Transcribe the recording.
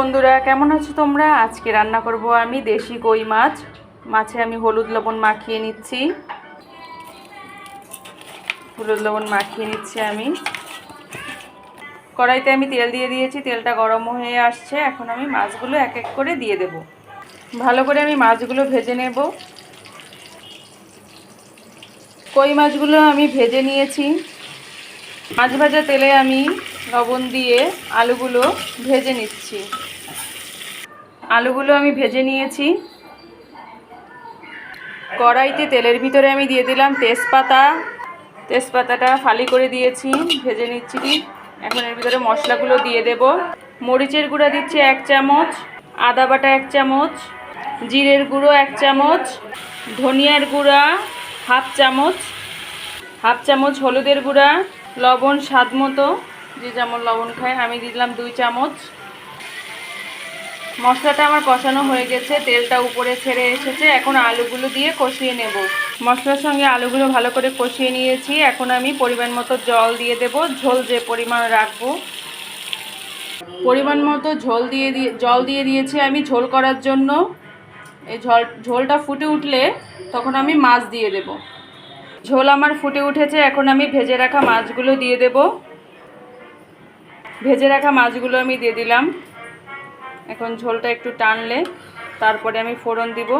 বন্ধুরা, কেমন আছো তোমরা? আজকে রান্না করব আমি দেশি কই মাছ। মাছে আমি হলুদ লবণ মাখিয়ে নিচ্ছি। হলুদ লবণ মাখিয়ে নিচ্ছি আমি। কড়াইতে আমি তেল দিয়ে দিয়েছি, তেলটা গরম হয়ে আসছে। এখন আমি মাছগুলো এক এক করে দিয়ে দেব। ভালো করে আমি মাছগুলো ভেজে নেব। কই মাছগুলো আমি ভেজে নিয়েছি। মাছ ভাজা তেলে আমি লবণ দিয়ে আলুগুলো ভেজে নিচ্ছি। আলুগুলো আমি ভেজে নিয়েছি। কড়াইতে তেলের ভিতরে আমি দিয়ে দিলাম তেজপাতা। তেজপাতাটা ফালি করে দিয়েছি, ভেজে নিচ্ছি। এখন এর ভিতরে মশলাগুলো দিয়ে দেব। মরিচের গুঁড়া দিচ্ছি এক চামচ, আদা বাটা এক চামচ, জিরের গুঁড়ো এক চামচ, ধনিয়ার গুঁড়া হাফ চামচ হাফ চামচ হলুদের গুঁড়া, লবণ স্বাদ মতো। যে যেমন লবণ খায়, আমি দিলাম দুই চামচ। মশলাটা আমার কষানো হয়ে গেছে, তেলটা উপরে ছেড়ে এসেছে, এখন আলুগুলো দিয়ে কষিয়ে নেব। মশলার সঙ্গে আলুগুলো ভালো করে কষিয়ে নিয়েছি, এখন আমি পরিমাণ মতো জল দিয়ে দেব, ঝোল যে পরিমাণ রাখব। পরিমাণ মতো ঝোল দিয়ে দিয়ে, জল দিয়ে দিয়েছি আমি ঝোল করার জন্য। এই ঝোল, ঝোলটা ফুটে উঠলে তখন আমি মাছ দিয়ে দেব। ঝোল আমার ফুটে উঠেছে, এখন আমি ভেজে রাখা মাছগুলো দিয়ে দেব। ভেজে রাখা মাছগুলো আমি দিয়ে দিলাম। এখন ঝোলটা একটু টানলে তারপরে আমি ফোড়ন দিব।